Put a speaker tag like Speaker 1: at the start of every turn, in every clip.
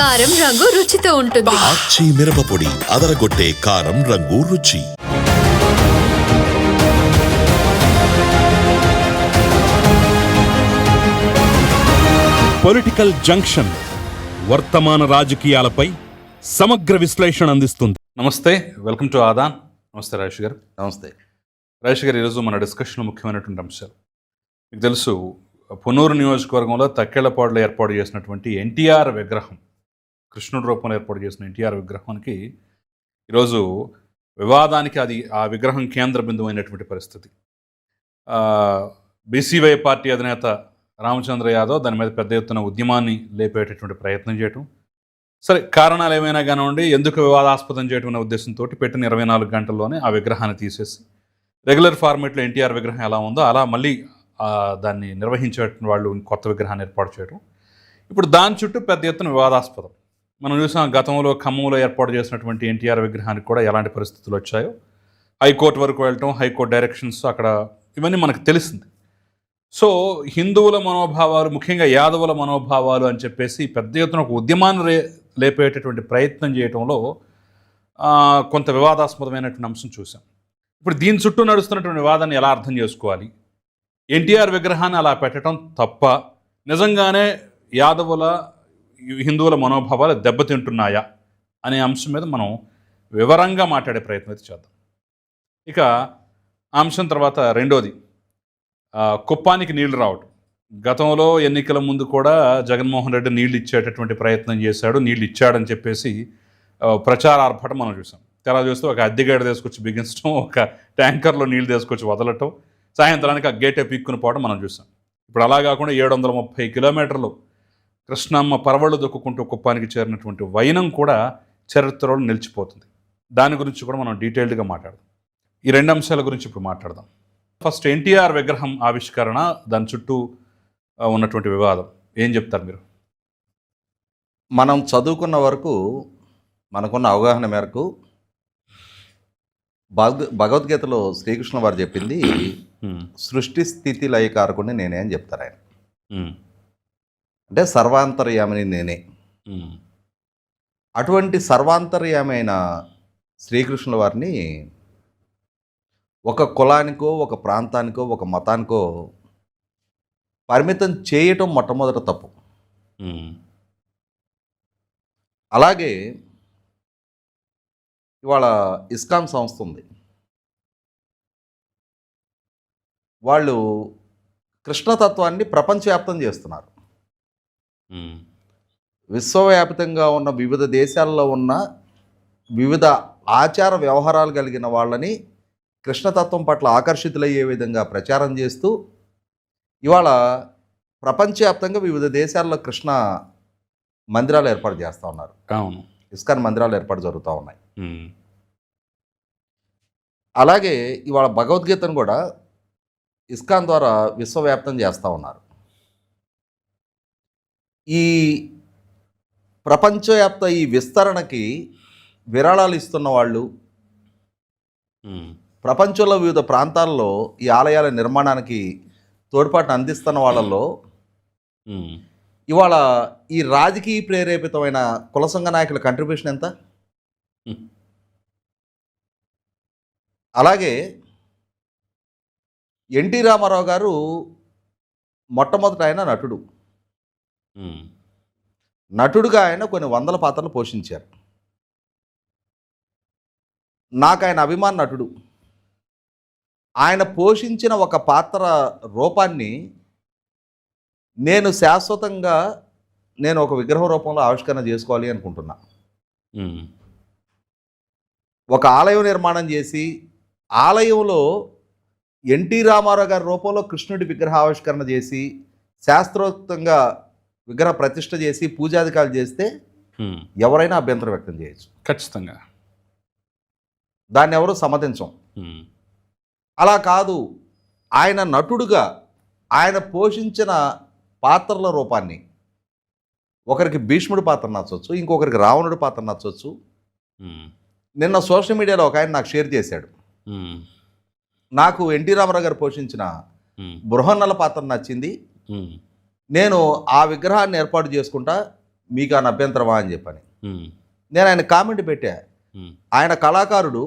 Speaker 1: కారం రంగు రుచితో ఉంటుంది.
Speaker 2: ఆచి మిరపపొడి అదరగొట్టే కారం రంగు రుచి.
Speaker 3: పొలిటికల్ జంక్షన్ వర్తమాన రాజకీయాలపై సమగ్ర విశ్లేషణ అందిస్తుంది.
Speaker 4: నమస్తే వెల్కమ్ టు ఆదాన్ నమస్తే రాజేష్ గారు.
Speaker 5: నమస్తే.
Speaker 4: రాజేష్ గారు ఈరోజు మన డిస్కషన్లో ముఖ్యమైనటువంటి అంశాలు. మీకు తెలుసు పునూరు నియోజకవర్గంలో తక్కెళ్ళపాడులో ఏర్పాటు చేసినటువంటి ఎన్టీఆర్ విగ్రహం. కృష్ణుడి రూపంలో ఏర్పాటు చేసిన ఎన్టీఆర్ విగ్రహానికి ఈరోజు వివాదానికి అది ఆ విగ్రహం కేంద్ర బిందువు అయినటువంటి పరిస్థితి బీసీవై పార్టీ అధినేత రామచంద్ర యాదవ్ దాని మీద పెద్ద ఎత్తున ఉద్యమాన్ని లేపేటటువంటి ప్రయత్నం చేయటం. సరే కారణాలు ఏమైనా కానివ్వండి ఎందుకు వివాదాస్పదం చేయటం అనే ఉద్దేశంతో పెట్టిన ఇరవై నాలుగు గంటల్లోనే ఆ విగ్రహాన్ని తీసేసి రెగ్యులర్ ఫార్మేట్లో ఎన్టీఆర్ విగ్రహం ఎలా ఉందో అలా మళ్ళీ దాన్ని నిర్వహించే వాళ్ళు కొత్త విగ్రహాన్ని ఏర్పాటు చేయడం ఇప్పుడు దాని చుట్టూ పెద్ద ఎత్తున వివాదాస్పదం. మనం చూసాం గతంలో ఖమ్మంలో ఏర్పాటు చేసినటువంటి ఎన్టీఆర్ విగ్రహానికి కూడా ఎలాంటి పరిస్థితులు వచ్చాయో హైకోర్టు వరకు వెళ్ళటం హైకోర్టు డైరెక్షన్స్ అక్కడ ఇవన్నీ మనకు తెలిసింది. సో హిందువుల మనోభావాలు ముఖ్యంగా యాదవుల మనోభావాలు అని చెప్పేసి పెద్ద ఎత్తున ఒక ఉద్యమాన్ని రే లేపేటటువంటి ప్రయత్నం చేయడంలో కొంత వివాదాస్పదమైనటువంటి అంశం చూసాం. ఇప్పుడు దీని చుట్టూ నడుస్తున్నటువంటి వివాదాన్ని ఎలా అర్థం చేసుకోవాలి? ఎన్టీఆర్ విగ్రహాన్ని అలా పెట్టడం తప్ప నిజంగానే యాదవుల హిందువుల మనోభావాలు దెబ్బతింటున్నాయా అనే అంశం మీద మనం వివరంగా మాట్లాడే ప్రయత్నం అయితే చేద్దాం. ఇక అంశం తర్వాత రెండోది. కుప్పానికి నీళ్ళు రావటం. గతంలో ఎన్నికల ముందు కూడా జగన్మోహన్ రెడ్డి నీళ్ళు ఇచ్చేటటువంటి ప్రయత్నం చేశాడు నీళ్ళు ఇచ్చాడని చెప్పేసి ప్రచార ఆర్భటం మనం చూసాం. తెలా చూస్తే ఒక అద్దెగేడ తీసుకొచ్చి బిగించడం ఒక ట్యాంకర్లో నీళ్ళు తీసుకొచ్చి వదలటం సాయంత్రానికి ఆ గేటే పీక్కుని పోవడం మనం చూసాం. ఇప్పుడు అలా కాకుండా ఏడు వందల ముప్పై కిలోమీటర్లు కృష్ణమ్మ పరవళ్ళు దొక్కుంటూ కుప్పానికి చేరినటువంటి వైనం కూడా చరిత్రలో నిలిచిపోతుంది. దాని గురించి కూడా మనం డీటెయిల్డ్గా మాట్లాడదాం. ఈ రెండు అంశాల గురించి ఇప్పుడు మాట్లాడదాం. ఫస్ట్ ఎన్టీఆర్ విగ్రహం ఆవిష్కరణ దాని చుట్టూ ఉన్నటువంటి వివాదం. ఏం చెప్తారు మీరు?
Speaker 5: మనం చదువుకున్న వరకు మనకున్న అవగాహన మేరకు భగ భగవద్గీతలో శ్రీకృష్ణ వారు చెప్పింది సృష్టి స్థితి లయకారకుడిని నేనే అని చెప్తారు ఆయన. అంటే సర్వాంతర్యామిని నేనే. అటువంటి సర్వాంతర్యామి అయిన శ్రీకృష్ణుల వారిని ఒక కులానికో ఒక ప్రాంతానికో ఒక మతానికో పరిమితం చేయటం మొట్టమొదట తప్పు. అలాగే ఇవాళ ఇస్కాన్ సంస్థ ఉంది. వాళ్ళు కృష్ణతత్వాన్ని ప్రపంచవ్యాప్తం చేస్తున్నారు. విశ్వవ్యాపితంగా ఉన్న వివిధ దేశాల్లో ఉన్న వివిధ ఆచార వ్యవహారాలు కలిగిన వాళ్ళని కృష్ణతత్వం పట్ల ఆకర్షితులయ్యే విధంగా ప్రచారం చేస్తూ ఇవాళ ప్రపంచవ్యాప్తంగా వివిధ దేశాల్లో కృష్ణ మందిరాలు ఏర్పాటు చేస్తూ ఉన్నారు.
Speaker 4: అవును.
Speaker 5: ఇస్కాన్ మందిరాలు ఏర్పాటు జరుగుతూ ఉన్నాయి. అలాగే ఇవాళ భగవద్గీతను కూడా ఇస్కాన్ ద్వారా విశ్వవ్యాప్తం చేస్తూ ఉన్నారు. ఈ ప్రపంచవ్యాప్త ఈ విస్తరణకి విరాళాలు ఇస్తున్న వాళ్ళు ప్రపంచంలో వివిధ ప్రాంతాల్లో ఈ ఆలయాల నిర్మాణానికి తోడ్పాటును అందిస్తున్న వాళ్ళల్లో ఇవాళ ఈ రాజకీయ ప్రేరేపితమైన కుల సంఘ నాయకుల కంట్రిబ్యూషన్ ఎంత. అలాగే ఎన్టీ రామారావు గారు మొట్టమొదట ఆయన నటుడు. నటుడుగా ఆయన కొన్ని వందల పాత్రలు పోషించారు. నాకు ఆయన అభిమాన నటుడు. ఆయన పోషించిన ఒక పాత్ర రూపాన్ని నేను శాశ్వతంగా నేను ఒక విగ్రహం రూపంలో ఆవిష్కరణ చేసుకోవాలి అనుకుంటున్నా. ఒక ఆలయం నిర్మాణం చేసి ఆలయంలో ఎన్టీ రామారావు గారి రూపంలో కృష్ణుడి విగ్రహ ఆవిష్కరణ చేసి శాస్త్రోక్తంగా విగ్రహ ప్రతిష్ఠ చేసి పూజాధికారులు చేస్తే ఎవరైనా అభ్యంతరం వ్యక్తం చేయొచ్చు.
Speaker 4: ఖచ్చితంగా.
Speaker 5: దాన్ని ఎవరు సమ్మతించం. అలా కాదు ఆయన నటుడుగా ఆయన పోషించిన పాత్రల రూపాన్ని. ఒకరికి భీష్ముడి పాత్ర నచ్చవచ్చు ఇంకొకరికి రావణుడి పాత్ర నచ్చవచ్చు నిన్న సోషల్ మీడియాలో ఒక ఆయన నాకు షేర్ చేశాడు. నాకు ఎన్టీ రామారావు గారు పోషించిన బృహన్నల పాత్ర నచ్చింది. నేను ఆ విగ్రహాన్ని ఏర్పాటు చేసుకుంటా మీకు ఆ అభ్యంతరమా అని చెప్పని. నేను ఆయన కామెంట్ పెట్టా. ఆయన కళాకారుడు.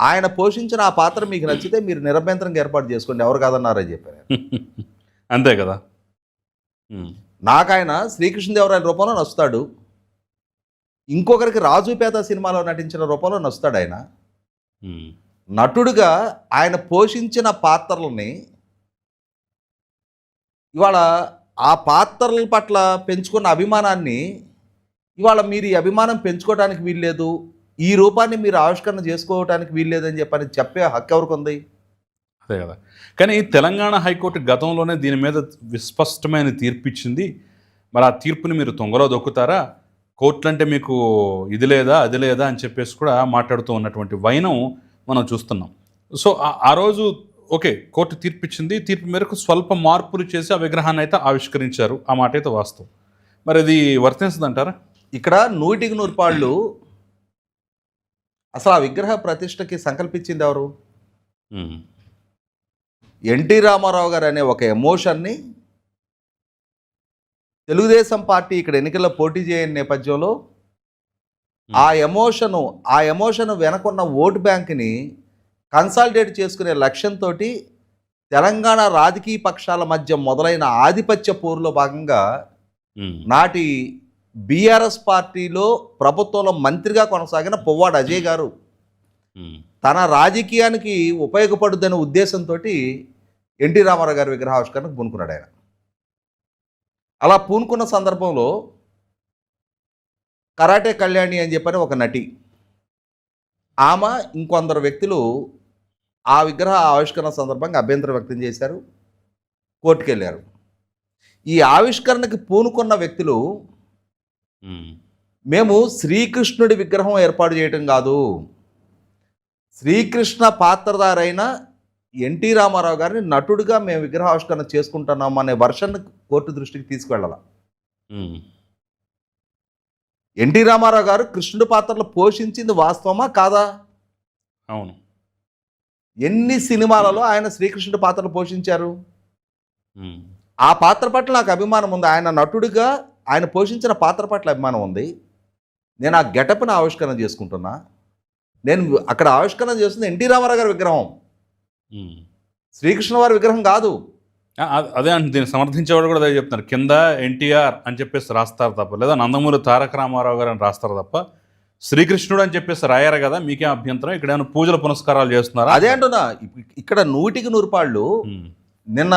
Speaker 5: ఆయన పోషించిన ఆ పాత్ర మీకు నచ్చితే మీరు నిరభ్యంతరంగా ఏర్పాటు చేసుకోండి ఎవరు కాదన్నారని చెప్పాను
Speaker 4: అంతే కదా?
Speaker 5: నాకు ఆయన శ్రీకృష్ణదేవరాయల రూపంలో నచ్చుతాడు. ఇంకొకరికి రాజుపేట సినిమాలో నటించిన రూపంలో నచ్చుతాడు ఆయన. నటుడుగా ఆయన పోషించిన పాత్రలని ఇవాళ ఆ పాత్రల పట్ల పెంచుకున్న అభిమానాన్ని ఇవాళ మీరు ఈ అభిమానం పెంచుకోవడానికి వీల్లేదు ఈ రూపాన్ని మీరు ఆవిష్కరణ చేసుకోవడానికి వీల్లేదని చెప్పని చెప్పే హక్కు ఎవరికి ఉంది?
Speaker 4: అదే కదా. కానీ తెలంగాణ హైకోర్టు గతంలోనే దీని మీద విస్పష్టమైన తీర్పు ఇచ్చింది మరి ఆ తీర్పుని మీరు తొంగలో దొక్కుతారా? కోర్టులు అంటే మీకు ఇది లేదా అది లేదా అని చెప్పేసి కూడా మాట్లాడుతూ ఉన్నటువంటి వైనం మనం చూస్తున్నాం. సో ఆ- ఆ రోజు ఓకే కోర్టు తీర్పు ఇచ్చింది తీర్పు మేరకు స్వల్ప మార్పులు చేసి ఆ విగ్రహాన్ని అయితే ఆవిష్కరించారు. ఆ మాట అయితే వాస్తవం. మరి అది వర్తించదంటారా?
Speaker 5: ఇక్కడ నూటికి నూరు పాళ్ళు అసలు ఆ విగ్రహ ప్రతిష్టకి సంకల్పించింది ఎవరు? ఎన్టీ రామారావు గారు అనే ఒక ఎమోషన్ని తెలుగుదేశం పార్టీ ఇక్కడ ఎన్నికల్లో పోటీ చేయని నేపథ్యంలో ఆ ఎమోషను ఆ ఎమోషన్ వెనకున్న ఓటు బ్యాంక్ని కన్సాలిడేట్ చేసుకునే లక్ష్యంతో తెలంగాణ రాజకీయ పక్షాల మధ్య మొదలైన ఆధిపత్య పోరులో భాగంగా నాటి బీఆర్ఎస్ పార్టీలో ప్రభుత్వంలో మంత్రిగా కొనసాగిన పువ్వాడు అజయ్ గారు తన రాజకీయానికి ఉపయోగపడుద్దనే ఉద్దేశంతో ఎన్టీ రామారావు గారి విగ్రహావిష్కరణకు పూనుకున్నాడు ఆయన. అలా పూనుకున్న సందర్భంలో కరాటే కళ్యాణి అని చెప్పని ఒక నటి. ఆమె ఇంకొందరు వ్యక్తులు ఆ విగ్రహ ఆవిష్కరణ సందర్భంగా అభ్యంతరం వ్యక్తం చేశారు. కోర్టుకు వెళ్ళారు ఈ ఆవిష్కరణకి పూనుకున్న వ్యక్తులు మేము. శ్రీకృష్ణుడి విగ్రహం ఏర్పాటు చేయటం కాదు. శ్రీకృష్ణ పాత్రధారైన ఎన్టీ రామారావు గారిని నటుడిగా మేము విగ్రహావిష్కరణ చేసుకుంటున్నాం అనే వర్షన్ కోర్టు దృష్టికి తీసుకువెళ్ళాల ఎన్టీ రామారావు గారు కృష్ణుడి పాత్రలు పోషించింది వాస్తవమా కాదా?
Speaker 4: అవును.
Speaker 5: ఎన్ని సినిమాలలో ఆయన శ్రీకృష్ణుడి పాత్రలు పోషించారు? ఆ పాత్ర పట్ల నాకు అభిమానం ఉంది. ఆయన నటుడిగా ఆయన పోషించిన పాత్ర పట్ల అభిమానం ఉంది. నేను ఆ గెటప్ని ఆవిష్కరణ చేసుకుంటున్నా. నేను అక్కడ ఆవిష్కరణ చేస్తుంది ఎన్టీ రామారావు గారి విగ్రహం. శ్రీకృష్ణ వారి విగ్రహం కాదు.
Speaker 4: అదే అంటే దీన్ని సమర్థించేవాడు కూడా అదే చెప్తున్నారు. కింద ఎన్టీఆర్ అని చెప్పేసి రాస్తారు తప్ప లేదా నందమూరి తారక రామారావు గారు అని రాస్తారు తప్ప శ్రీకృష్ణుడు అని చెప్పేసి రాయారు కదా మీకేం అభ్యంతరం. ఇక్కడ ఏమైనా పూజల పునస్కారాలు చేస్తున్నారా?
Speaker 5: అదే అంటున్నా ఇక్కడ నూటికి నూరు పాళ్ళు నిన్న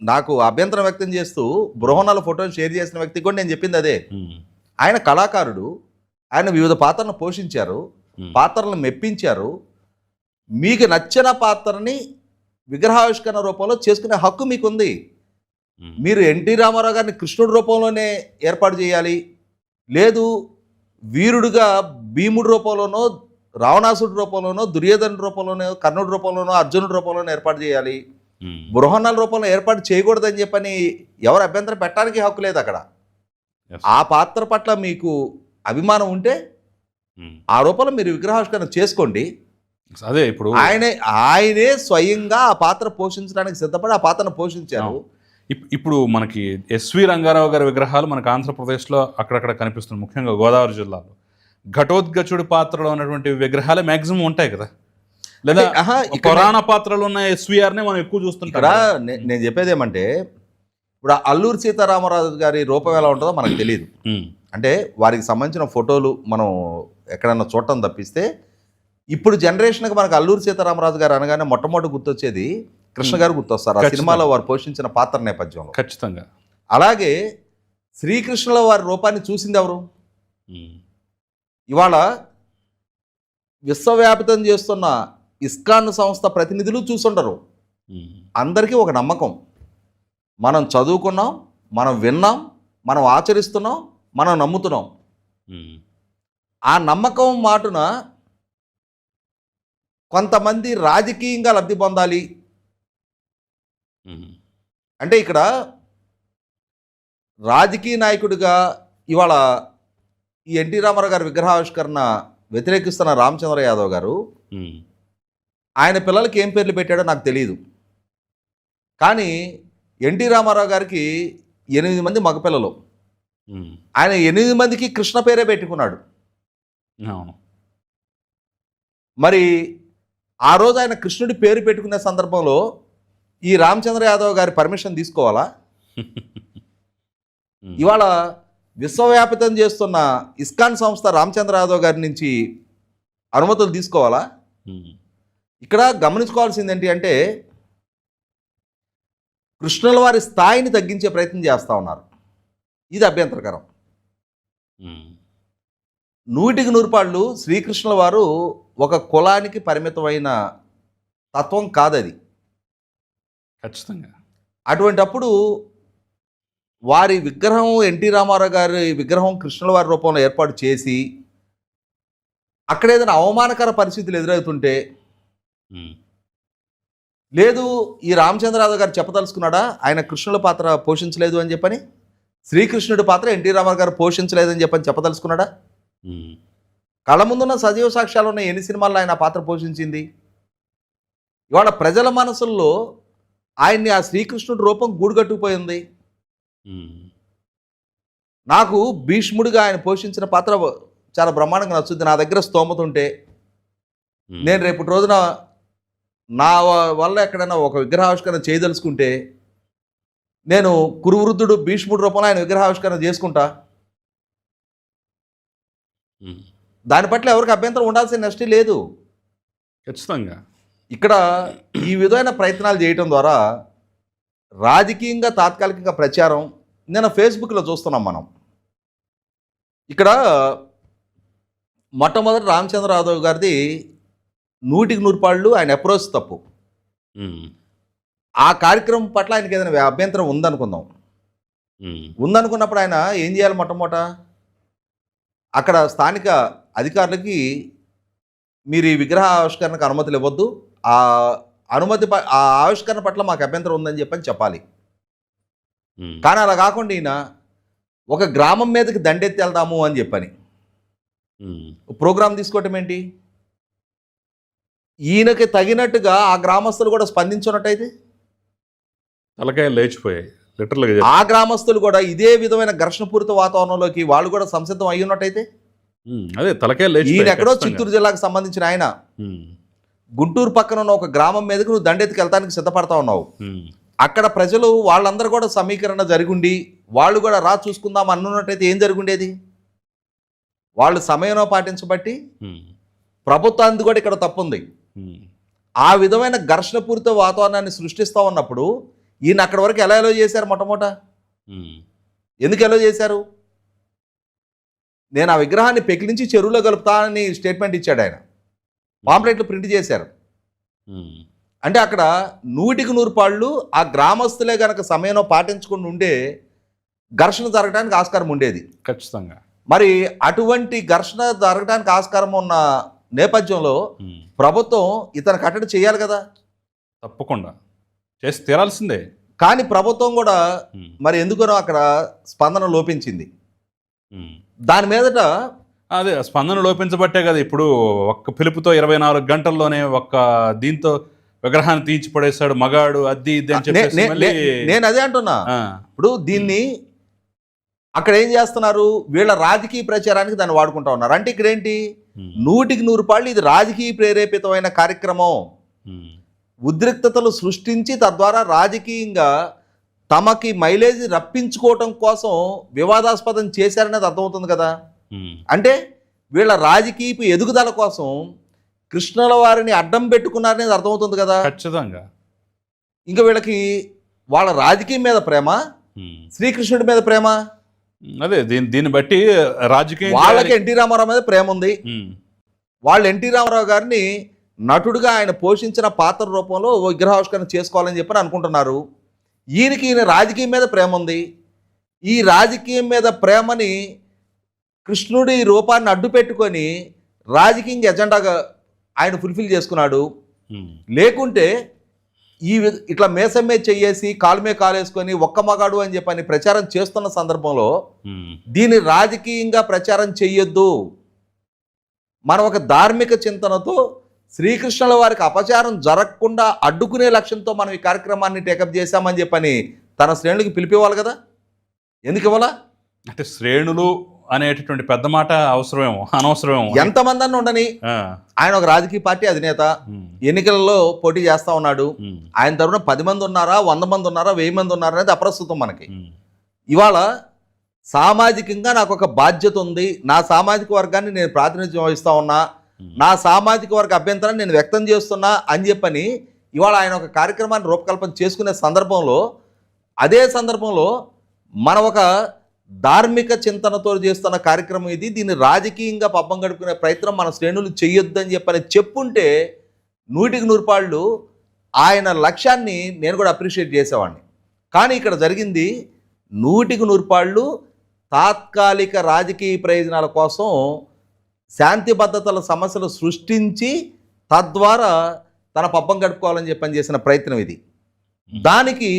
Speaker 5: నాకు అభ్యంతరం వ్యక్తం చేస్తూ బృహణాల ఫోటోలు షేర్ చేసిన వ్యక్తికి కూడా నేను చెప్పింది అదే. ఆయన కళాకారుడు ఆయన వివిధ పాత్రలను పోషించారు పాత్రలను మెప్పించారు. మీకు నచ్చిన పాత్రని విగ్రహావిష్కరణ రూపంలో చేసుకునే హక్కు మీకుంది. మీరు ఎన్టీ రామారావు గారిని కృష్ణుడి రూపంలోనే ఏర్పాటు చేయాలి. లేదు వీరుడుగా భీముడి రూపంలోనో రావణాసుడి రూపంలోనో దుర్యోధన రూపంలోనో కర్ణుడి రూపంలోనో అర్జునుడి రూపంలోనో ఏర్పాటు చేయాలి. బృహణాల రూపంలో ఏర్పాటు చేయకూడదని చెప్పని ఎవరు అభ్యంతరం పెట్టడానికి హక్కు లేదు అక్కడ. ఆ పాత్ర పట్ల మీకు అభిమానం ఉంటే. ఆ రూపంలో మీరు విగ్రహావిష్కరణ చేసుకోండి.
Speaker 4: అదే ఇప్పుడు
Speaker 5: ఆయనే ఆయనే స్వయంగా ఆ పాత్ర పోషించడానికి సిద్ధపడి ఆ పాత్రను పోషించారు.
Speaker 4: ఇప్పుడు మనకి ఎస్వి రంగారావు గారి విగ్రహాలు మనకు ఆంధ్రప్రదేశ్లో అక్కడక్కడ కనిపిస్తుంది ముఖ్యంగా గోదావరి జిల్లాలో. ఘటోద్గచుడి పాత్రలో ఉన్నటువంటి విగ్రహాలే మ్యాక్సిమం ఉంటాయి కదా? లేదా పురాణ పాత్రలు ఉన్న ఎస్విఆర్నే మనం ఎక్కువ చూస్తుంటాం
Speaker 5: నేను చెప్పేది ఏమంటే ఇప్పుడు అల్లూరి సీతారామరాజు గారి రూపం ఎలా ఉంటుందో మనకు తెలియదు అంటే వారికి సంబంధించిన ఫోటోలు మనం ఎక్కడన్నా చూడటం తప్పిస్తే ఇప్పుడు జనరేషన్కి మనకు అల్లూరి సీతారామరాజు గారు అనగానే మొట్టమొదటి గుర్తొచ్చేది కృష్ణ గారు గుర్తొస్తారు. ఆ. సినిమాలో వారు పోషించిన పాత్ర నేపథ్యంలో.
Speaker 4: ఖచ్చితంగా.
Speaker 5: అలాగే శ్రీకృష్ణుల వారి రూపాన్ని చూసింది ఎవరు? ఇవాళ విశ్వవ్యాపితం చేస్తున్న ఇస్కాన్ సంస్థ ప్రతినిధులు చూసుండరు. అందరికీ ఒక నమ్మకం. మనం చదువుకున్నాం మనం విన్నాం మనం ఆచరిస్తున్నాం మనం నమ్ముతున్నాం. ఆ నమ్మకం మాటున కొంతమంది రాజకీయంగా లబ్ధి పొందాలి అంటే ఇక్కడ రాజకీయ నాయకుడిగా ఇవాళ ఈ ఎన్టీ రామారావు గారి విగ్రహావిష్కరణ వ్యతిరేకిస్తున్న రామచంద్ర యాదవ్ గారు ఆయన పిల్లలకి ఏం పేర్లు పెట్టాడో నాకు తెలియదు కానీ ఎన్టీ రామారావు గారికి ఎనిమిది మంది మగపిల్లలు. ఆయన ఎనిమిది మందికి కృష్ణ పేరే పెట్టుకున్నాడు. మరి ఆ రోజు ఆయన కృష్ణుడి పేరు పెట్టుకునే సందర్భంలో ఈ రామచంద్ర యాదవ్ గారి పర్మిషన్ తీసుకోవాలా. ఇవాళ విశ్వవ్యాపితం చేస్తున్న ఇస్కాన్ సంస్థ రామచంద్ర యాదవ్ గారి నుంచి అనుమతులు తీసుకోవాలా
Speaker 4: ఉమ్.
Speaker 5: ఇక్కడ గమనించుకోవాల్సింది ఏంటి అంటే కృష్ణుల వారి స్థాయిని తగ్గించే ప్రయత్నం చేస్తూ ఉన్నారు ఇది అభ్యంతరకరం
Speaker 4: ఉమ్.
Speaker 5: నూటికి నూరుపాళ్ళు శ్రీకృష్ణుల వారు ఒక కులానికి పరిమితమైన తత్వం కాదది
Speaker 4: ఖచ్చితంగా.
Speaker 5: అటువంటప్పుడు వారి విగ్రహం ఎన్టీ రామారావు గారి విగ్రహం కృష్ణుల వారి రూపంలో ఏర్పాటు చేసి అక్కడ ఏదైనా అవమానకర పరిస్థితులు ఎదురవుతుంటే. లేదు ఈ రామచంద్రరావు గారు చెప్పదలుచుకున్నాడా? ఆయన కృష్ణుల పాత్ర పోషించలేదు అని చెప్పని? శ్రీకృష్ణుడి పాత్ర ఎన్టీ రామారావు గారు పోషించలేదని చెప్పని చెప్పదలుచుకున్నాడా. కళ్ళ ముందున్న సజీవ సాక్ష్యాలు ఉన్న ఎన్ని సినిమాల్లో ఆయన పాత్ర పోషించింది? ఇవాళ ప్రజల మనసుల్లో ఆయన్ని ఆ శ్రీకృష్ణుడి రూపం గూడుగట్టుకుపోయింది. నాకు భీష్ముడిగా ఆయన పోషించిన పాత్ర చాలా బ్రహ్మాండంగా నచ్చుద్ది నా దగ్గర స్తోమత ఉంటే. నేను రేపటి రోజున నా వల్ల ఎక్కడైనా ఒక విగ్రహావిష్కరణ చేయదలుచుకుంటే నేను కురువృద్ధుడు భీష్ముడి రూపంలో ఆయన విగ్రహావిష్కరణ చేసుకుంటా. దాని పట్ల ఎవరికి అభ్యంతరం ఉండాల్సిన నష్టం లేదు
Speaker 4: ఖచ్చితంగా
Speaker 5: ఇక్కడ ఈ విధమైన ప్రయత్నాలు చేయటం ద్వారా రాజకీయంగా తాత్కాలికంగా ప్రచారం నేను ఫేస్బుక్లో చూస్తున్నాం మనం. ఇక్కడ మొట్టమొదటి రామచంద్ర యాదవ్ గారిది నూటికి నూరు పాళ్ళు ఆయన అప్రోచ్ తప్పు. ఆ కార్యక్రమం పట్ల ఆయనకి ఏదైనా అభ్యంతరం ఉందనుకుందాం. ఉందనుకున్నప్పుడు ఆయన ఏం చేయాలి మొట్టమొదట? అక్కడ స్థానిక అధికారులకి మీరు ఈ విగ్రహ ఆవిష్కరణకు అనుమతులు ఇవ్వద్దు. ఆ అనుమతి ఆ ఆవిష్కరణ పట్ల మాకు అభ్యంతరం ఉందని చెప్పని చెప్పాలి. కానీ అలా కాకుండా ఈయన ఒక గ్రామం మీదకి దండెత్తి వెళ్దాము అని చెప్పని. ప్రోగ్రాం తీసుకోవటం ఏంటి ఈయనకి తగినట్టుగా ఆ గ్రామస్తులు కూడా స్పందించున్నట్టయితే
Speaker 4: తలకాయలు లేచిపోయాయి లిటరల్గా
Speaker 5: ఆ గ్రామస్తులు కూడా ఇదే విధమైన ఘర్షణపూరిత వాతావరణంలోకి వాళ్ళు కూడా సంసిద్ధం అయి ఉన్నట్టయితే
Speaker 4: ఉమ్. అదే తలకాయలు
Speaker 5: ఈయన
Speaker 4: లేచిపోయాయి
Speaker 5: ఎక్కడో. చిత్తూరు జిల్లాకు సంబంధించిన ఆయన. గుంటూరు పక్కన ఉన్న ఒక గ్రామం మీదకి నువ్వు దండెత్తికి వెళ్తానికి సిద్ధపడతా ఉన్నావు. అక్కడ ప్రజలు వాళ్ళందరూ కూడా సమీకరణ జరుగుండి వాళ్ళు కూడా రా చూసుకుందాం అనున్నట్టయితే ఏం జరుగుండేది వాళ్ళు సమయంలో పాటించబట్టి. ప్రభుత్వానికి కూడా ఇక్కడ తప్పుంది. ఆ విధమైన ఘర్షణపూరిత వాతావరణాన్ని సృష్టిస్తూ ఉన్నప్పుడు ఈయన అక్కడి వరకు ఎలా ఎలో చేశారు మొట్టమొదట
Speaker 4: ఉమ్.
Speaker 5: ఎందుకు ఎలో చేశారు నేను ఆ విగ్రహాన్ని పెకిలించి చెరువులో కలుపుతా అని స్టేట్మెంట్ ఇచ్చాడు ఆయన పాంప్లెట్లు ప్రింట్ చేశారు. అంటే అక్కడ నూటికి నూరు పాళ్ళు ఆ గ్రామస్తులే గనక సమయంలో పాటించకుండా ఉండే ఘర్షణ జరగడానికి ఆస్కారం ఉండేది
Speaker 4: ఖచ్చితంగా
Speaker 5: మరి అటువంటి ఘర్షణ జరగడానికి ఆస్కారం ఉన్న నేపథ్యంలో. ప్రభుత్వం ఇతను కట్టడి చేయాలి కదా
Speaker 4: తప్పకుండా చేసి తీరాల్సిందే
Speaker 5: కానీ ప్రభుత్వం కూడా. మరి ఎందుకనో అక్కడ స్పందన లోపించింది. దాని మీదట
Speaker 4: అదే స్పందన లోపించబట్టే కదా ఇప్పుడు ఒక్క పిలుపుతో ఇరవై నాలుగు గంటల్లోనే ఒక్క దీంతో విగ్రహాన్ని తీయించి పడేశాడు మగాడు అద్ది ఇది అని
Speaker 5: నే- నేను అదే అంటున్నా ఇప్పుడు దీన్ని అక్కడ ఏం చేస్తున్నారు వీళ్ళ రాజకీయ ప్రచారానికి దాన్ని వాడుకుంటా ఉన్నారు అంటే ఇక్కడ ఏంటి
Speaker 4: ఉమ్.
Speaker 5: నూటికి నూరు పాళ్ళు ఇది రాజకీయ ప్రేరేపితమైన కార్యక్రమం. ఉద్రిక్తతలు సృష్టించి తద్వారా రాజకీయంగా తమకి మైలేజ్ రప్పించుకోవటం కోసం వివాదాస్పదం చేశారనేది అర్థమవుతుంది కదా. అంటే వీళ్ళ రాజకీయపు ఎదుగుదల కోసం కృష్ణుల వారిని అడ్డం పెట్టుకున్నారనేది అర్థమవుతుంది కదా.
Speaker 4: ఖచ్చితంగా.
Speaker 5: ఇంకా వీళ్ళకి వాళ్ళ రాజకీయం మీద ప్రేమ
Speaker 4: ఉమ్.
Speaker 5: శ్రీకృష్ణుడి మీద ప్రేమ
Speaker 4: అదే దీన్ని దీన్ని బట్టి రాజకీయం
Speaker 5: వాళ్ళకి. ఎన్టీ రామారావు మీద ప్రేమ ఉంది. వాళ్ళు ఎన్టీ రామారావు గారిని నటుడుగా ఆయన పోషించిన పాత్ర రూపంలో విగ్రహావిష్కరణ చేసుకోవాలని చెప్పని అనుకుంటున్నారు. ఈయనకి ఈయన రాజకీయం మీద ప్రేమ ఉంది. ఈ రాజకీయం మీద ప్రేమని కృష్ణుడి రూపాన్ని అడ్డు పెట్టుకొని రాజకీయంగా ఎజెండాగా ఆయన ఫుల్ఫిల్ చేసుకున్నాడు. లేకుంటే ఈ ఇట్లా మేసమ్మే చెయ్యేసి కాలుమే కాలేసుకొని ఒక్క మగాడు అని చెప్పని ప్రచారం చేస్తున్న సందర్భంలో. దీన్ని రాజకీయంగా ప్రచారం చెయ్యొద్దు మనం ఒక ధార్మిక చింతనతో శ్రీకృష్ణుల వారికి అపచారం జరగకుండా అడ్డుకునే లక్ష్యంతో మనం ఈ కార్యక్రమాన్ని టేకప్ చేశామని చెప్పని తన శ్రేణులకి పిలిపేవాళ్ళు కదా ఎందుకు ఇవ్వాలా
Speaker 4: అంటే శ్రేణులు అనేటటువంటి పెద్ద మాట అవసరమేమో అనవసరమేమో.
Speaker 5: ఎంతమంది అన్న ఉండని ఆయన ఒక రాజకీయ పార్టీ అధినేత ఎన్నికలలో పోటీ చేస్తా ఉన్నాడు. ఆయన తరఫున పది మంది ఉన్నారా వంద మంది ఉన్నారా వెయ్యి మంది ఉన్నారా అనేది అప్రస్తుతం మనకి. ఇవాళ సామాజికంగా నాకు ఒక బాధ్యత ఉంది. నా సామాజిక వర్గాన్ని నేను ప్రాతినిధ్యం వహిస్తా ఉన్నా. నా సామాజిక వర్గ అభ్యంతరాన్ని నేను వ్యక్తం చేస్తున్నా అని చెప్పని ఇవాళ ఆయన ఒక కార్యక్రమాన్ని రూపకల్పన చేసుకునే సందర్భంలో అదే సందర్భంలో మన ఒక ధార్మిక చింతనతో చేస్తున్న కార్యక్రమం ఇది. దీన్ని రాజకీయంగా పబ్బం గడుపుకునే ప్రయత్నం మన శ్రేణులు చెయ్యొద్దని చెప్పని చెప్పుంటే నూటికి నూరుపాళ్ళు ఆయన లక్ష్యాన్ని నేను కూడా అప్రిషియేట్ చేసేవాడిని. కానీ ఇక్కడ జరిగింది నూటికి నూరుపాళ్ళు తాత్కాలిక రాజకీయ ప్రయోజనాల కోసం శాంతి భద్రతల సమస్యలు సృష్టించి తద్వారా తన పబ్బం గడుపుకోవాలని చెప్పని చేసిన ప్రయత్నం ఇది. దానికి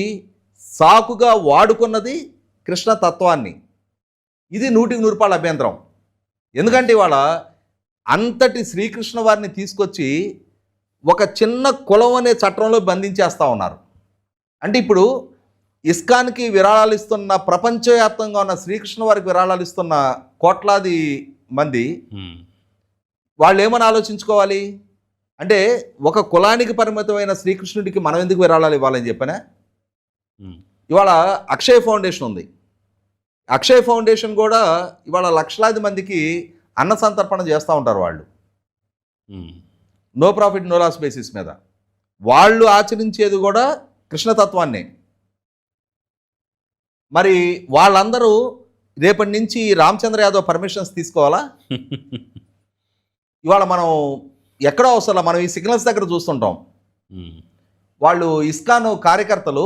Speaker 5: సాకుగా వాడుకున్నది కృష్ణ తత్వాన్ని ఇది నూటికి నూరు రూపాయల అభ్యంతరం. ఎందుకంటే ఇవాళ అంతటి శ్రీకృష్ణ వారిని తీసుకొచ్చి ఒక చిన్న కులం అనే చట్టంలో బంధించేస్తా ఉన్నారు. అంటే ఇప్పుడు ఇస్కాన్కి విరాళాలు ఇస్తున్న ప్రపంచవ్యాప్తంగా ఉన్న శ్రీకృష్ణ వారికి విరాళాలు ఇస్తున్న కోట్లాది మంది వాళ్ళు ఏమని ఆలోచించుకోవాలి? అంటే ఒక కులానికి పరిమితమైన శ్రీకృష్ణుడికి మనం ఎందుకు విరాళాలు ఇవ్వాలని చెప్పనా? ఇవాళ అక్షయ్ ఫౌండేషన్ ఉంది. అక్షయ్ ఫౌండేషన్ కూడా ఇవాళ లక్షలాది మందికి అన్న సంతర్పణ చేస్తూ ఉంటారు వాళ్ళు. No profit no loss basis మీద. వాళ్ళు ఆచరించేది కూడా కృష్ణతత్వాన్నే మరి వాళ్ళందరూ రేపటి నుంచి రామచంద్ర యాదవ్ పర్మిషన్స్ తీసుకోవాలా? ఇవాళ మనం ఎక్కడో అవసరం మనం ఈ సిగ్నల్స్ దగ్గర చూస్తుంటాం. వాళ్ళు ఇస్కాన్ కార్యకర్తలు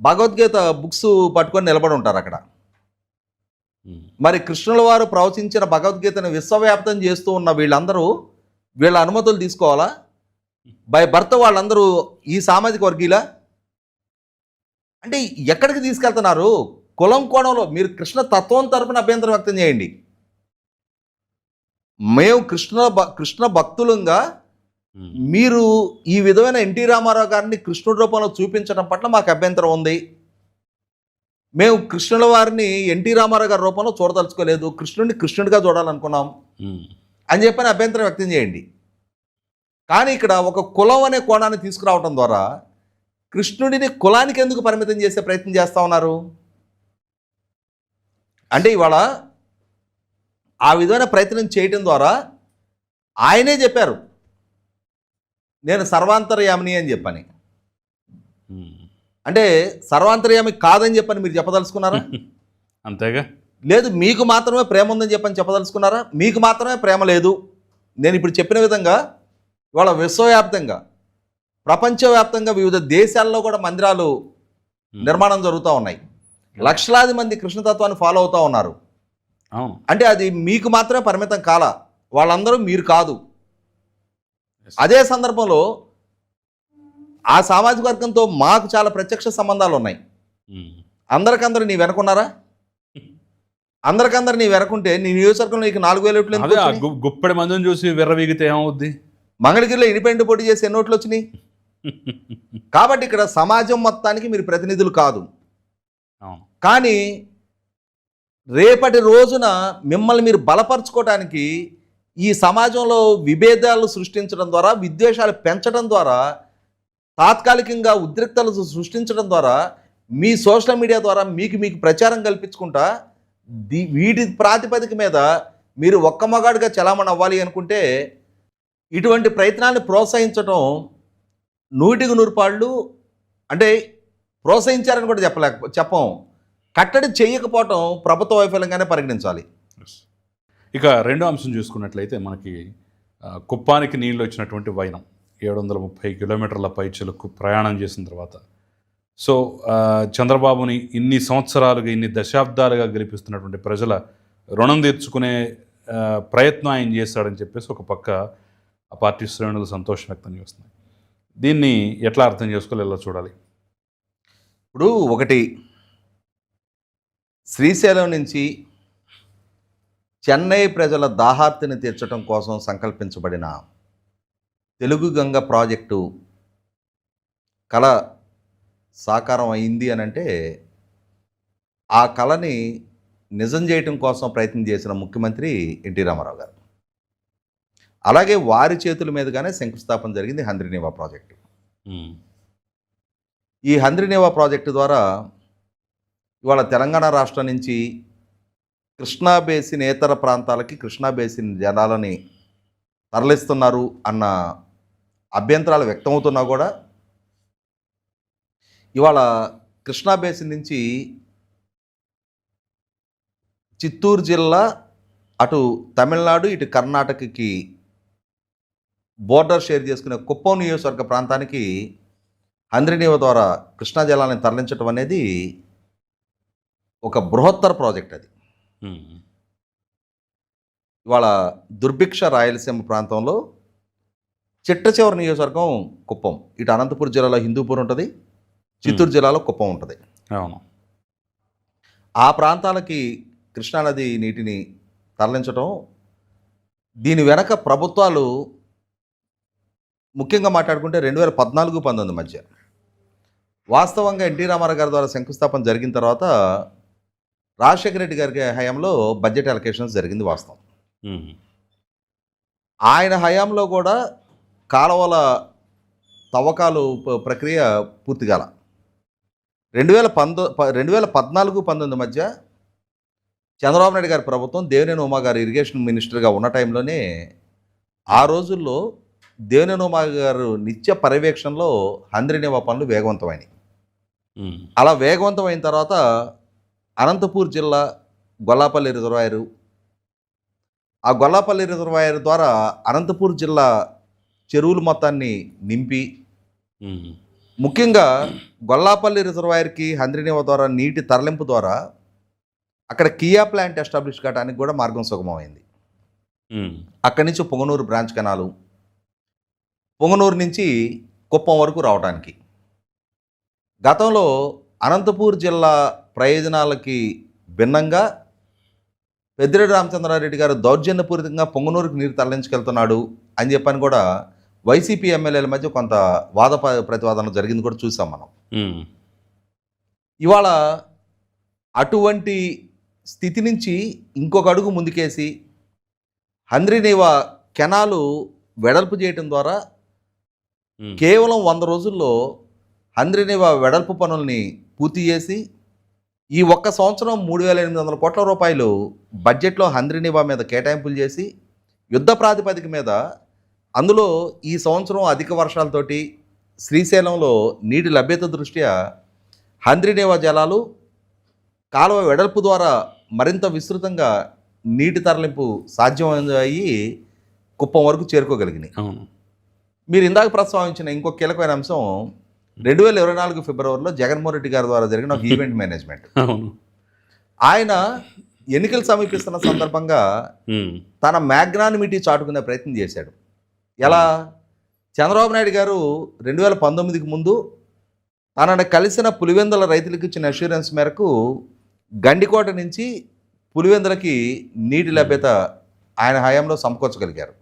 Speaker 5: భగవద్గీత బుక్స్ పట్టుకొని నిలబడి ఉంటారు అక్కడ. మరి కృష్ణుల వారు ప్రవచించిన భగవద్గీతను విశ్వవ్యాప్తం చేస్తూ ఉన్న వీళ్ళందరూ వీళ్ళ అనుమతులు తీసుకోవాలా? బై భర్త వాళ్ళందరూ ఈ సామాజిక వర్గీలా అంటే ఎక్కడికి తీసుకెళ్తున్నారు? కులం కోణంలో మీరు కృష్ణ తత్వం తరపున అభ్యంతరం వ్యక్తం చేయండి. మేము కృష్ణ కృష్ణ భక్తులంగా మీరు ఈ విధమైన ఎన్టీ రామారావు గారిని కృష్ణుడి రూపంలో చూపించడం పట్ల మాకు అభ్యంతరం ఉంది. మేము కృష్ణుల వారిని ఎన్టీ రామారావు గారి రూపంలో చూడదలుచుకోలేదు. కృష్ణుడిని కృష్ణుడిగా చూడాలనుకున్నాం అని చెప్పని అభ్యంతరం వ్యక్తం చేయండి. కానీ ఇక్కడ ఒక కులం అనే కోణాన్ని తీసుకురావటం ద్వారా కృష్ణుడిని కులానికి ఎందుకు పరిమితం చేసే ప్రయత్నం చేస్తా ఉన్నారు? అంటే ఇవాళ ఆ విధమైన ప్రయత్నం చేయటం ద్వారా ఆయనే చెప్పారు. నేను సర్వాంతర్యామిని అని చెప్పని. అంటే సర్వాంతర్యామి కాదని చెప్పని మీరు చెప్పదలుచుకున్నారా?
Speaker 4: అంతేగా.
Speaker 5: లేదు మీకు మాత్రమే ప్రేమ ఉందని చెప్పని చెప్పదలుచుకున్నారా? మీకు మాత్రమే ప్రేమ లేదు. నేను ఇప్పుడు చెప్పిన విధంగా ఇవాళ విశ్వవ్యాప్తంగా ప్రపంచవ్యాప్తంగా వివిధ దేశాల్లో కూడా మందిరాలు నిర్మాణం జరుగుతూ ఉన్నాయి. లక్షలాది మంది కృష్ణతత్వాన్ని ఫాలో అవుతూ ఉన్నారు. అంటే అది మీకు మాత్రమే పరిమితం కాల. వాళ్ళందరూ మీరు కాదు. అదే సందర్భంలో ఆ సామాజిక వర్గంతో మాకు చాలా ప్రత్యక్ష సంబంధాలు ఉన్నాయి. అందరికందరు నీ వెనకున్నారా? అందరికందరు నీ వెనకుంటే నీ నియోజకవర్గంలో నీకు నాలుగు వేల ఓట్లు
Speaker 4: గుప్పెడి మందిని చూసి విర్రవీగితే ఏమవుద్ది?
Speaker 5: మంగళగిరిలో ఇండిపెండెంట్ పోటీ చేసి ఎన్ని ఓట్లు వచ్చినాయి? కాబట్టి ఇక్కడ సమాజం మొత్తానికి మీరు ప్రతినిధులు కాదు. కానీ రేపటి రోజున మిమ్మల్ని మీరు బలపరచుకోవడానికి ఈ సమాజంలో విభేదాలు సృష్టించడం ద్వారా విద్వేషాలు పెంచడం ద్వారా తాత్కాలికంగా ఉద్రిక్తలు సృష్టించడం ద్వారా మీ సోషల్ మీడియా ద్వారా మీకు మీకు ప్రచారం కల్పించుకుంటా ది వీటి ప్రాతిపదిక మీద మీరు ఒక్క మగాడిగా చలామణి అవ్వాలి అనుకుంటే ఇటువంటి ప్రయత్నాన్ని ప్రోత్సహించడం నూటికి నూరుపాళ్ళు అంటే ప్రోత్సహించారని కూడా చెప్పలేక చెప్పం. కట్టడి చేయకపోవటం ప్రభుత్వ వైఫల్యంగానే పరిగణించాలి.
Speaker 4: ఇక రెండో అంశం చూసుకున్నట్లయితే మనకి కుప్పానికి నీళ్ళు వచ్చినటువంటి వైనం. ఏడు వందల ముప్పై కిలోమీటర్ల పైచలకు ప్రయాణం చేసిన తర్వాత. సో చంద్రబాబుని ఇన్ని సంవత్సరాలుగా ఇన్ని దశాబ్దాలుగా గెలిపిస్తున్నటువంటి ప్రజల రుణం తీర్చుకునే ప్రయత్నం ఆయన చేశాడని చెప్పేసి ఒక పక్క ఆ పార్టీ శ్రేణులు సంతోషం వ్యక్తం చేస్తున్నాయి. దీన్ని ఎట్లా అర్థం చేసుకోవాలి? ఎలా చూడాలి?
Speaker 5: ఇప్పుడు ఒకటి శ్రీశైలం నుంచి చెన్నై ప్రజల దాహార్తిని తీర్చడం కోసం సంకల్పించబడిన తెలుగు గంగ ప్రాజెక్టు కళ సాకారం అయింది అని అంటే ఆ కళని నిజం చేయటం కోసం ప్రయత్నం చేసిన ముఖ్యమంత్రి ఎన్టీ రామారావు గారు అలాగే వారి చేతుల మీదుగానే శంకుస్థాపన జరిగింది హంద్రినేవా ప్రాజెక్టు. ఈ హంద్రినేవా ప్రాజెక్టు ద్వారా ఇవాళ తెలంగాణ రాష్ట్రం నుంచి కృష్ణా బేసిన్ ఇతర ప్రాంతాలకి కృష్ణా బేసిన్ జనాలని తరలిస్తున్నారు అన్న అభ్యంతరాలు వ్యక్తమవుతున్నా కూడా ఇవాళ కృష్ణా బేసిన్ నుంచి చిత్తూరు జిల్లా అటు తమిళనాడు ఇటు కర్ణాటకకి బోర్డర్ షేర్ చేసుకునే కుప్పం నియోజకవర్గ ప్రాంతానికి హంద్రినీవ ద్వారా కృష్ణా జలాన్ని తరలించడం అనేది ఒక బృహత్తర ప్రాజెక్ట్ అది. ఇవాళ దుర్భిక్ష రాయలసీమ ప్రాంతంలో చిట్ట చివరి నియోజకవర్గం కుప్పం. ఇటు అనంతపురం జిల్లాలో హిందూపూర్ ఉంటుంది చిత్తూరు జిల్లాలో కుప్పం ఉంటుంది.
Speaker 4: అవును.
Speaker 5: ఆ ప్రాంతాలకి కృష్ణానది నీటిని తరలించడం దీని వెనక ప్రభుత్వాలు ముఖ్యంగా మాట్లాడుకుంటే రెండు వేల పద్నాలుగు పంతొమ్మిది మధ్య. వాస్తవంగా ఎన్టీ రామారావు గారి ద్వారా శంకుస్థాపన జరిగిన తర్వాత రాజశేఖర రెడ్డి గారి హయాంలో బడ్జెట్ అలొకేషన్స్ జరిగింది వాస్తవం. ఆయన హయాంలో కూడా కాలువల తవ్వకాలు ప్రక్రియ పూర్తి కాల రెండు వేల పంతొ రెండు వేల పద్నాలుగు పంతొమ్మిది మధ్య చంద్రబాబు నాయుడు గారి ప్రభుత్వం దేవినేని ఉమా గారు ఇరిగేషన్ మినిస్టర్గా ఉన్న టైంలోనే ఆ రోజుల్లో దేవినేని ఉమా గారు నిత్య పర్యవేక్షణలో హంద్రినేవా పనులు వేగవంతమైనవి. అలా వేగవంతమైన తర్వాత అనంతపూర్ జిల్లా గొల్లాపల్లి రిజర్వాయరు ఆ గొల్లాపల్లి రిజర్వాయర్ ద్వారా అనంతపూర్ జిల్లా చెరువులు మొత్తాన్ని నింపి. ముఖ్యంగా గొల్లాపల్లి రిజర్వాయర్కి హంద్రినేవ ద్వారా నీటి తరలింపు ద్వారా అక్కడ కియా ప్లాంట్ ఎస్టాబ్లిష్ కావడానికి కూడా మార్గం సుగమమైంది. అక్కడి నుంచి పొంగనూరు బ్రాంచ్ కెనాలు పొంగనూరు నుంచి కుప్పం వరకు రావడానికి గతంలో అనంతపూర్ జిల్లా ప్రయోజనాలకి భిన్నంగా పెద్దిరెడ్డి రామచంద్రారెడ్డి గారు దౌర్జన్యపూరితంగా పొంగనూరుకు నీరు తరలించుకెళ్తున్నాడు అని చెప్పని కూడా వైసీపీ ఎమ్మెల్యేల మధ్య కొంత వాద ప- ప్రతివాదన జరిగింది కూడా చూసాం మనం. ఇవాళ అటువంటి స్థితి నుంచి ఇంకొక అడుగు ముందుకేసి హంద్రినేవా కెనాలు వెడల్పు చేయటం ద్వారా. కేవలం వంద రోజుల్లో హంద్రినేవా వెడల్పు పనుల్ని పూర్తి చేసి ఈ ఒక్క సంవత్సరం మూడు వేల ఎనిమిది వందల కోట్ల రూపాయలు బడ్జెట్లో హంద్రినేవా మీద కేటాయింపులు చేసి యుద్ధ ప్రాతిపదిక మీద అందులో ఈ సంవత్సరం అధిక వర్షాలతోటి శ్రీశైలంలో నీటి లభ్యత దృష్ట్యా హంద్రినేవా జలాలు కాలువ వెడల్పు ద్వారా మరింత విస్తృతంగా నీటి తరలింపు సాధ్యమయ్యి కుప్పం వరకు చేరుకోగలిగినాయి.
Speaker 4: అవును.
Speaker 5: మీరు ఇందాక ప్రస్తావించిన ఇంకో కీలకమైన అంశం రెండు వేల ఇరవై నాలుగు ఫిబ్రవరిలో జగన్మోహన్ రెడ్డి గారి ద్వారా జరిగిన ఒక ఈవెంట్ మేనేజ్మెంట్.
Speaker 4: అవును.
Speaker 5: ఆయన ఎన్నికలు సమీపిస్తున్న సందర్భంగా. తన మ్యాగ్నానిమిటీ చాటుకునే ప్రయత్నం చేశాడు. ఎలా చంద్రబాబు నాయుడు గారు రెండు వేల పంతొమ్మిదికి ముందు తనను కలిసిన పులివెందుల రైతులకు ఇచ్చిన అష్యూరెన్స్ మేరకు గండికోట నుంచి పులివెందులకి నీటి లభ్యత ఆయన హయాంలో సమకూర్చగలిగారు.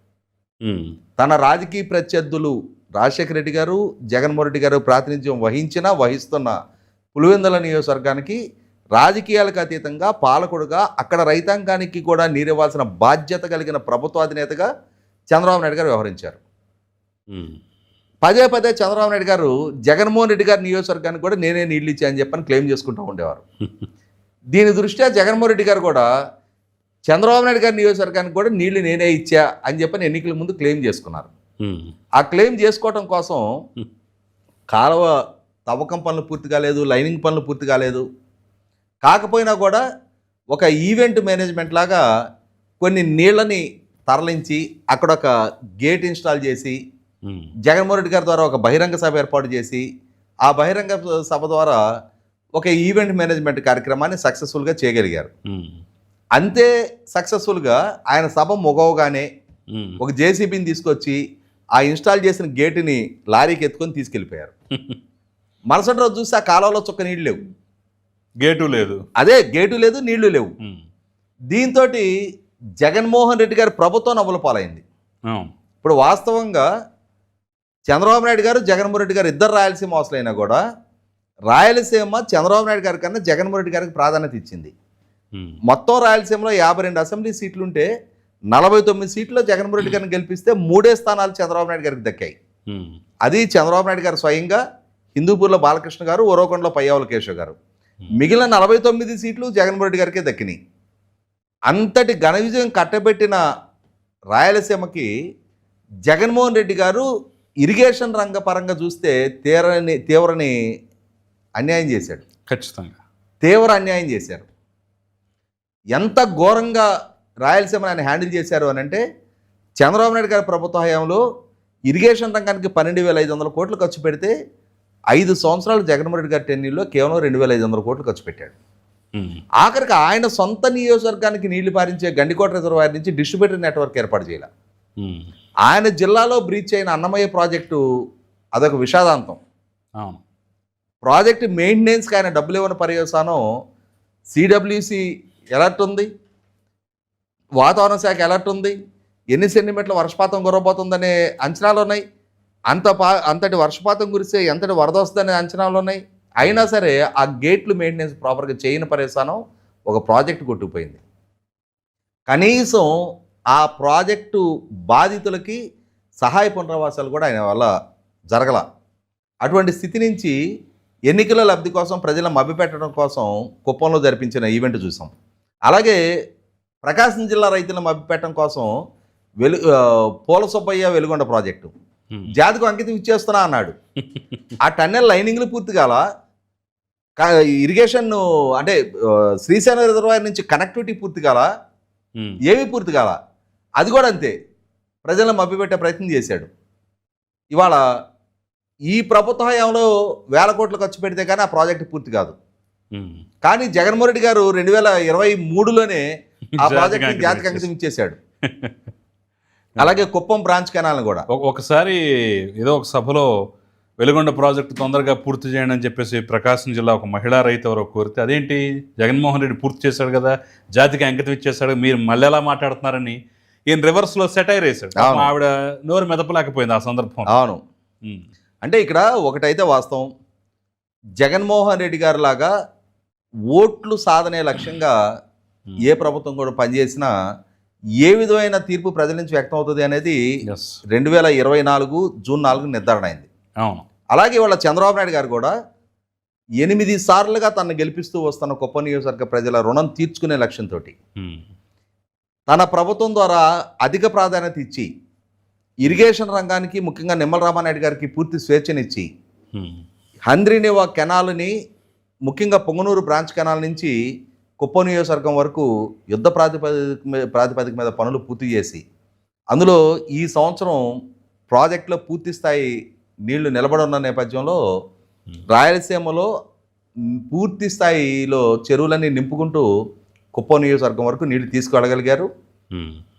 Speaker 5: తన రాజకీయ ప్రత్యర్థులు రాజశేఖర రెడ్డి గారు జగన్మోహన్ రెడ్డి గారు ప్రాతినిధ్యం వహించిన వహిస్తున్న పులివెందుల నియోజకవర్గానికి రాజకీయాలకు అతీతంగా పాలకుడుగా అక్కడ రైతాంగానికి కూడా నీరివ్వాల్సిన బాధ్యత కలిగిన ప్రభుత్వాధినేతగా చంద్రబాబు నాయుడు గారు వ్యవహరించారు. పదే పదే చంద్రబాబు నాయుడు గారు జగన్మోహన్ రెడ్డి గారి నియోజకవర్గానికి కూడా నేనే నీళ్ళు ఇచ్చాయని చెప్పని క్లెయిమ్ చేసుకుంటూ ఉండేవారు. దీని దృష్ట్యా జగన్మోహన్ రెడ్డి గారు కూడా చంద్రబాబు నాయుడు గారి నియోజకవర్గానికి కూడా నీళ్ళు నేనే ఇచ్చా అని చెప్పని ఎన్నికల ముందు క్లెయిమ్ చేసుకున్నారు. ఆ క్లెయిమ్ చేసుకోవటం కోసం కాలువ తవ్వకం పనులు పూర్తి కాలేదు లైనింగ్ పనులు పూర్తి కాలేదు. కాకపోయినా కూడా ఒక ఈవెంట్ మేనేజ్మెంట్ లాగా కొన్ని నీళ్ళని తరలించి అక్కడ ఒక గేట్ ఇన్స్టాల్ చేసి. జగన్మోహన్ రెడ్డి గారి ద్వారా ఒక బహిరంగ సభ ఏర్పాటు చేసి ఆ బహిరంగ సభ ద్వారా ఒక ఈవెంట్ మేనేజ్మెంట్ కార్యక్రమాన్ని సక్సెస్ఫుల్గా చేయగలిగారు. అంతే సక్సెస్ఫుల్గా ఆయన సభ మొగవగానే. ఒక జేసీబీని తీసుకొచ్చి ఆ ఇన్స్టాల్ చేసిన గేటుని లారీకి ఎత్తుకొని తీసుకెళ్ళిపోయారు మరుసటి రోజు చూస్తే ఆ కాలువలో చుక్క నీళ్ళు లేవు
Speaker 4: గేటు లేదు
Speaker 5: అదే గేటు లేదు నీళ్ళు లేవు. దీంతో జగన్మోహన్ రెడ్డి గారి ప్రభుత్వం నవ్వుల పాలైంది. ఇప్పుడు వాస్తవంగా చంద్రబాబు నాయుడు గారు జగన్మోహన్ రెడ్డి గారు ఇద్దరు రాయలసీమ వాసులైనా కూడా రాయలసీమ చంద్రబాబు నాయుడు గారి కన్నా జగన్మోహన్ రెడ్డి గారికి ప్రాధాన్యత ఇచ్చింది. మొత్తం రాయలసీమలో యాభై రెండు అసెంబ్లీ సీట్లుంటే నలభై తొమ్మిది సీట్లు జగన్మోహన్ రెడ్డి గారిని గెలిపిస్తే మూడే స్థానాలు చంద్రబాబు నాయుడు గారికి దక్కాయి. అది చంద్రబాబు నాయుడు గారు స్వయంగా హిందూపూర్లో బాలకృష్ణ గారు ఓరోకొండలో పయ్యావుల కేశవ్ గారు. మిగిలిన నలభై తొమ్మిది సీట్లు జగన్మోహన్ రెడ్డి గారికే దక్కినాయి. అంతటి ఘన విజయం కట్టబెట్టిన రాయలసీమకి జగన్మోహన్ రెడ్డి గారు ఇరిగేషన్ రంగ పరంగా చూస్తే తీరని తీవ్రని అన్యాయం చేశాడు.
Speaker 4: ఖచ్చితంగా.
Speaker 5: తీవ్ర అన్యాయం చేశారు. ఎంత ఘోరంగా రాయలసీమను ఆయన హ్యాండిల్ చేశారు అని అంటే చంద్రబాబు నాయుడు గారి ప్రభుత్వ హయాంలో ఇరిగేషన్ రంగానికి పన్నెండు వేల ఐదు వందల కోట్లు ఖర్చు పెడితే ఐదు సంవత్సరాలు జగన్మోహన్ రెడ్డి గారి టెన్యూలో కేవలం రెండు వేల ఐదు వందల కోట్లు ఖర్చు పెట్టాడు. ఆఖరికి ఆయన సొంత నియోజకవర్గానికి నీళ్ళు పారించే గండికోట రిజర్వాయర్ నుంచి డిస్ట్రిబ్యూటర్ నెట్వర్క్ ఏర్పాటు చేయాలి. ఆయన జిల్లాలో బ్రీచ్ అయిన అన్నమయ్య ప్రాజెక్టు అదొక విషాదాంతం.
Speaker 4: అవును.
Speaker 5: ప్రాజెక్ట్ మెయింటెనెన్స్కి ఆయన డబ్బులు ఇవ్వని పర్యవసానం సిడబ్ల్యూసి ఎలర్ట్ ఉంది. వాతావరణ శాఖ ఎలర్ట్ ఉంది. ఎన్ని సెంటీమీటర్ల వర్షపాతం కురబోతుందనే అంచనాలు ఉన్నాయి. అంత పా అంతటి వర్షపాతం కురిస్తే ఎంతటి వరద వస్తుందనే అంచనాలు ఉన్నాయి. అయినా సరే ఆ గేట్లు మెయింటెనెన్స్ ప్రాపర్గా చేయని పర్యవసానం ఒక ప్రాజెక్ట్ కొట్టుకుపోయింది. కనీసం ఆ ప్రాజెక్టు బాధితులకి సహాయ పునరావాసాలు కూడా ఆయన వల్ల జరగల. అటువంటి స్థితి నుంచి ఎన్నికల లబ్ధి కోసం ప్రజలను మభ్యపెట్టడం కోసం కుప్పంలో జరిపించిన ఈవెంట్ చూసాం. అలాగే ప్రకాశం జిల్లా రైతులను మభ్యపెట్టడం కోసం వెలు పూల సుబ్బయ్య వెలుగొండ ప్రాజెక్టు. జాతికి అంకితం ఇచ్చేస్తున్నా అన్నాడు. ఆ టన్నెల్ లైనింగ్లు పూర్తి కాల ఇరిగేషన్ అంటే శ్రీశైలం రిజర్వాయర్ నుంచి కనెక్టివిటీ పూర్తి కాల. ఏమీ పూర్తి కాల? అది కూడా అంతే. ప్రజలను మభ్యపెట్టే ప్రయత్నం చేశాడు. ఇవాళ ఈ ప్రభుత్వ హయాంలో వేల కోట్లు ఖర్చు పెడితే కానీ ఆ ప్రాజెక్ట్ పూర్తి కాదు. కానీ జగన్మోహన్ రెడ్డి గారు రెండు వేల ఇరవై మూడులోనే ఆ ప్రాజెక్ట్ జాతికి అంకితం ఇచ్చేశాడు అలాగే కుప్పం బ్రాంచ్ కెనాల్ని కూడా.
Speaker 4: ఒక- ఒకసారి ఏదో ఒక సభలో వెలుగొండ ప్రాజెక్టు తొందరగా పూర్తి చేయండి అని చెప్పేసి ప్రకాశం జిల్లా ఒక మహిళా రైతు ఎవరో కోరితే అదేంటి? జగన్మోహన్ రెడ్డి పూర్తి చేశాడు కదా జాతికి అంకితం ఇచ్చేశాడు మీరు మళ్ళీ ఎలా మాట్లాడుతున్నారని? ఈయన రివర్స్లో సెటైర్ వేశాడు. ఆవిడ నోరు మెదపలేకపోయింది ఆ సందర్భం.
Speaker 5: అవును. అంటే ఇక్కడ ఒకటైతే వాస్తవం. జగన్మోహన్ రెడ్డి గారి లాగా ఓట్లు సాధనే లక్ష్యంగా ఏ ప్రభుత్వం కూడా పనిచేసినా ఏ విధమైన తీర్పు ప్రజల నుంచి వ్యక్తం అవుతుంది అనేది రెండు వేల ఇరవై నాలుగు జూన్ నాలుగు నిర్ధారణ అయింది.
Speaker 4: అవును.
Speaker 5: అలాగే వాళ్ళ చంద్రబాబు నాయుడు గారు కూడా ఎనిమిది సార్లుగా తనను గెలిపిస్తూ వస్తున్న కుప్ప నియోజకవర్గ ప్రజల రుణం తీర్చుకునే లక్ష్యంతో. తన ప్రభుత్వం ద్వారా అధిక ప్రాధాన్యత ఇచ్చి ఇరిగేషన్ రంగానికి ముఖ్యంగా నిమ్మల రామానాయుడు గారికి పూర్తి స్వేచ్ఛనిచ్చి. హంద్రీనివా కెనాల్ని ముఖ్యంగా పొంగనూరు బ్రాంచ్ కెనాల్ నుంచి కుప్ప నియోజకవర్గం వరకు యుద్ధ ప్రాతిపదిక ప్రాతిపదిక మీద పనులు పూర్తి చేసి అందులో ఈ సంవత్సరం ప్రాజెక్టులో పూర్తి స్థాయి నీళ్ళు నిలబడి ఉన్న నేపథ్యంలో రాయలసీమలో పూర్తి స్థాయిలో చెరువులన్నీ నింపుకుంటూ కుప్పం నియోజకవర్గం వరకు నీళ్ళు తీసుకువెళ్ళగలిగారు.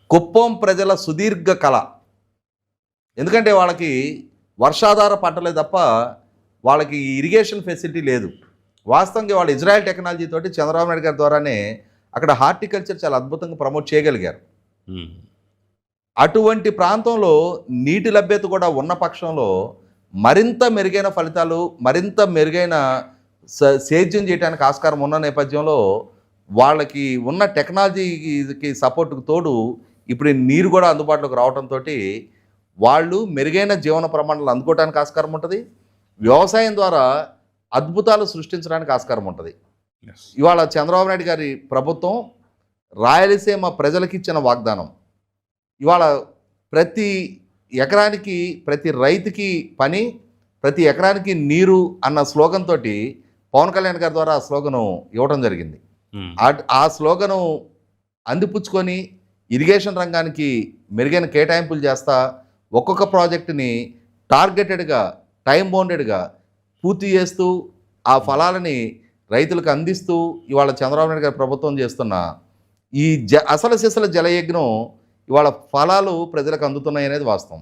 Speaker 5: కుప్పం ప్రజల సుదీర్ఘ కళ. ఎందుకంటే వాళ్ళకి వర్షాధార పంటలే తప్ప వాళ్ళకి ఇరిగేషన్ ఫెసిలిటీ లేదు. వాస్తవంగా వాళ్ళు ఇజ్రాయెల్ టెక్నాలజీ తోటి చంద్రబాబు నాయుడు గారి ద్వారానే అక్కడ హార్టికల్చర్ చాలా అద్భుతంగా ప్రమోట్ చేయగలిగారు. అటువంటి ప్రాంతంలో నీటి లభ్యత కూడా ఉన్న పక్షంలో మరింత మెరుగైన ఫలితాలు మరింత మెరుగైన సేద్యం చేయడానికి ఆస్కారం ఉన్న నేపథ్యంలో వాళ్ళకి ఉన్న టెక్నాలజీకి సపోర్ట్కి తోడు ఇప్పుడు నీరు కూడా అందుబాటులోకి రావడంతో వాళ్ళు మెరుగైన జీవన ప్రమాణాలు అందుకోవడానికి ఆస్కారం ఉంటుంది. వ్యవసాయం ద్వారా అద్భుతాలు సృష్టించడానికి ఆస్కారం ఉంటుంది. ఇవాళ చంద్రబాబు నాయుడు గారి ప్రభుత్వం రాయలసీమ ప్రజలకు ఇచ్చిన వాగ్దానం. ఇవాళ ప్రతి ఎకరానికి ప్రతి రైతుకి పని ప్రతి ఎకరానికి నీరు అన్న స్లోగన్ తోటి పవన్ కళ్యాణ్ గారి ద్వారా ఆ స్లోగను ఇవ్వడం జరిగింది. ఆ స్లోగను అందిపుచ్చుకొని ఇరిగేషన్ రంగానికి మెరుగైన కేటాయింపులు చేస్తా ఒక్కొక్క ప్రాజెక్టుని టార్గెటెడ్గా టైం బౌండెడ్గా పూర్తి చేస్తూ ఆ ఫలాలని రైతులకు అందిస్తూ ఇవాళ చంద్రబాబు నాయుడు గారి ప్రభుత్వం చేస్తున్న ఈ జ అసలు సిసల జలయజ్ఞం ఇవాళ ఫలాలు ప్రజలకు అందుతున్నాయి అనేది వాస్తవం.